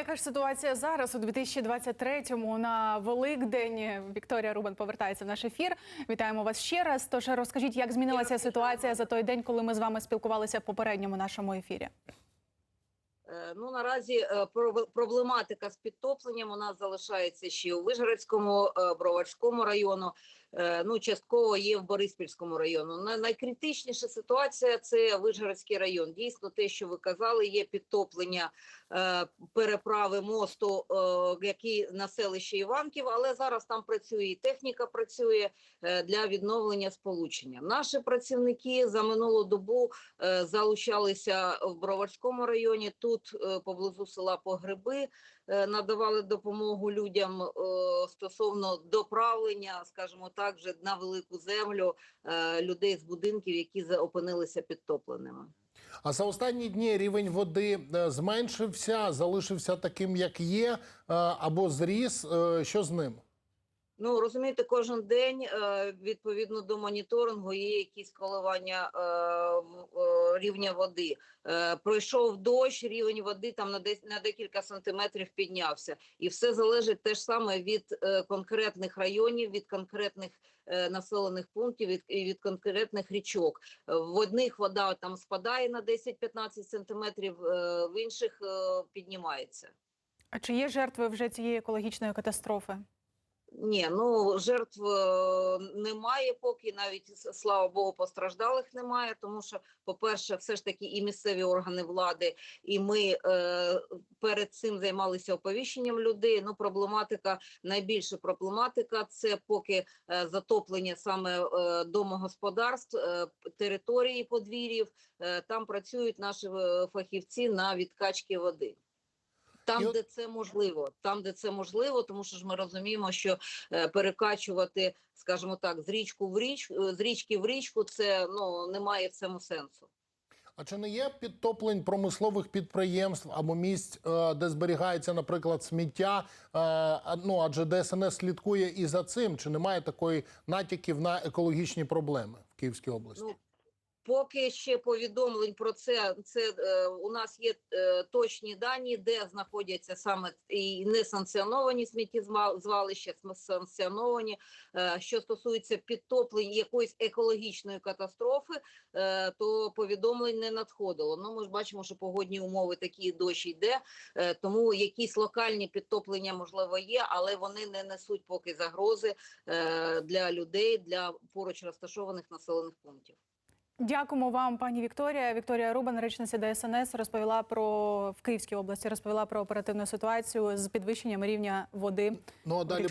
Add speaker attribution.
Speaker 1: яка ж ситуація зараз у 2023-му на Великдень? Вікторія Рубан повертається в наш ефір. Вітаємо вас ще раз. Тож розкажіть, як змінилася ситуація за той день, коли ми з вами спілкувалися в попередньому нашому ефірі?
Speaker 2: Е, Ну наразі е, проблематика з підтопленням у нас залишається ще у Вижгородському, е, Броварському району. Е, Ну, частково є в Бориспільському району. На- Найкритичніша ситуація це Вижгородський район. Дійсно, те, що ви казали, є підтоплення е, переправи мосту, е, який на селище Іванків, але зараз там працює і техніка працює для відновлення сполучення. Наші працівники за минулу добу залучалися в Броварському районі. Тут поблизу села Погреби надавали допомогу людям е, стосовно доправлення, скажімо так, вже на велику землю е, людей з будинків, які опинилися підтопленими.
Speaker 3: А за останні дні рівень води е, зменшився, залишився таким, як є, е, або зріс. Е, Що з ним?
Speaker 2: Ну розумієте, кожен день е, відповідно до моніторингу є якісь коливання е, е, рівня води. Е, Пройшов дощ, рівень води там на декілька сантиметрів піднявся, і все залежить теж саме від е, конкретних районів, від конкретних е, населених пунктів, від, від конкретних річок. В одних вода там спадає на 10-15 сантиметрів, в інших піднімається.
Speaker 1: А чи є жертви вже цієї екологічної катастрофи?
Speaker 2: Ні, ну жертв е, немає, поки навіть слава Богу, постраждалих немає. Тому що, по-перше, все ж таки і місцеві органи влади, і ми е, перед цим займалися оповіщенням людей. Ну, проблематика найбільша проблематика це поки е, затоплення саме е, домогосподарств, е, території подвір'їв. Е, там працюють наші е, фахівці на відкачки води. Там,
Speaker 3: І
Speaker 2: де це можливо, там, де це можливо, тому що ж ми розуміємо, що е, перекачувати, скажімо так, з річку в річ, е, з річки в річку, це ну немає в цьому сенсу.
Speaker 3: А чи не є підтоплень промислових підприємств або місць, е, де зберігається, наприклад, сміття? Ну адже ДСНС слідкує і за цим. Чи немає такої натяків на екологічні проблеми в Київській області?
Speaker 2: Поки ще повідомлень про це, це е, у нас є е, точні дані, де знаходяться саме і несанкціоновані сміттєзвалища, см- санкціоновані. Е, що стосується підтоплень якоїсь екологічної катастрофи, е, то повідомлень не надходило. Ну ми ж бачимо, що погодні умови такі дощ йде, е, тому якісь локальні підтоплення можливо є, але вони не несуть поки загрози е, для людей, для поруч розташованих населених пунктів.
Speaker 1: Дякуємо вам, пані Вікторія. Вікторія Рубан, речниця ДСНС, розповіла про в Київській області, розповіла про оперативну ситуацію з підвищенням рівня води.
Speaker 3: Ну а далі.